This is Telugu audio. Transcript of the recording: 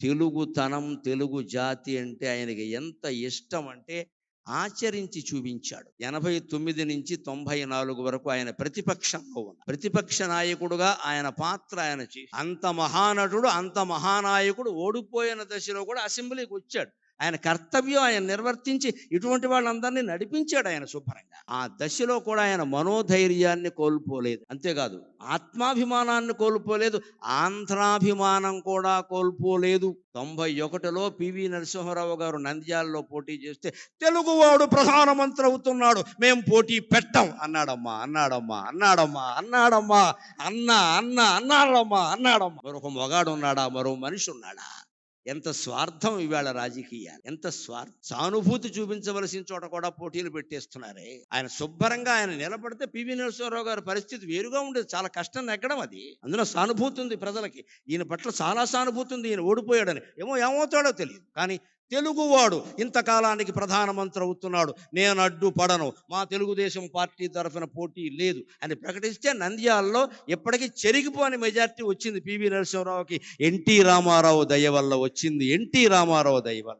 తెలుగుతనం తెలుగు జాతి అంటే ఆయనకి ఎంత ఇష్టం అంటే ఆచరించి చూపించాడు. ఎనభై తొమ్మిది నుంచి తొంభై నాలుగు వరకు ఆయన ప్రతిపక్షంలో ఉన్న ప్రతిపక్ష నాయకుడుగా ఆయన పాత్ర ఆయన చేసి అంత మహానటుడు అంత మహానాయకుడు ఓడిపోయిన దశలో కూడా అసెంబ్లీకి వచ్చాడు. ఆయన కర్తవ్యం ఆయన నిర్వర్తించి ఇటువంటి వాళ్ళందరినీ నడిపించాడు ఆయన శుభ్రంగా. ఆ దశలో కూడా ఆయన మనోధైర్యాన్ని కోల్పోలేదు. అంతేకాదు ఆత్మాభిమానాన్ని కోల్పోలేదు. ఆంధ్రాభిమానం కూడా కోల్పోలేదు. తొంభై ఒకటిలో పివి నరసింహారావు గారు నంద్యాలలో పోటీ చేస్తే తెలుగువాడు ప్రధానమంత్రి అవుతున్నాడు మేము పోటీ పెట్టం. అన్నాడమ్మా అన్నాడమ్మా అన్నాడమ్మా అన్నాడమ్మా అన్న అన్న అన్నాడమ్మా అన్నాడమ్మా. మరొక మొగాడు ఉన్నాడా మరో మనిషి ఉన్నాడా? ఎంత స్వార్థం ఇవాళ రాజకీయాలు ఎంత స్వార్థ సానుభూతి చూపించవలసిన చోట కూడా పోటీలు పెట్టేస్తున్నారే. ఆయన శుభ్రంగా ఆయన నిలబడితే పివి నరసింహారావు గారి పరిస్థితి వేరుగా ఉండేది. చాలా కష్టం ఎక్కడం అది. అందులో సానుభూతి ఉంది ప్రజలకి. ఈయన పట్ల చాలా సానుభూతి ఉంది. ఈయన ఓడిపోయాడని. ఏమో ఏమవుతాడో తెలియదు. కానీ తెలుగువాడు ఇంతకాలానికి ప్రధానమంత్రి అవుతున్నాడు. నేను అడ్డుపడను. మా తెలుగుదేశం పార్టీ తరఫున పోటీ లేదు అని ప్రకటిస్తే నంద్యాలలో ఎప్పటికీ చెరిగిపోని మెజార్టీ వచ్చింది పివి నరసింహరావుకి. ఎన్టీ రామారావు దయ వల్ల వచ్చింది. ఎన్టీ రామారావు దయ వల్ల.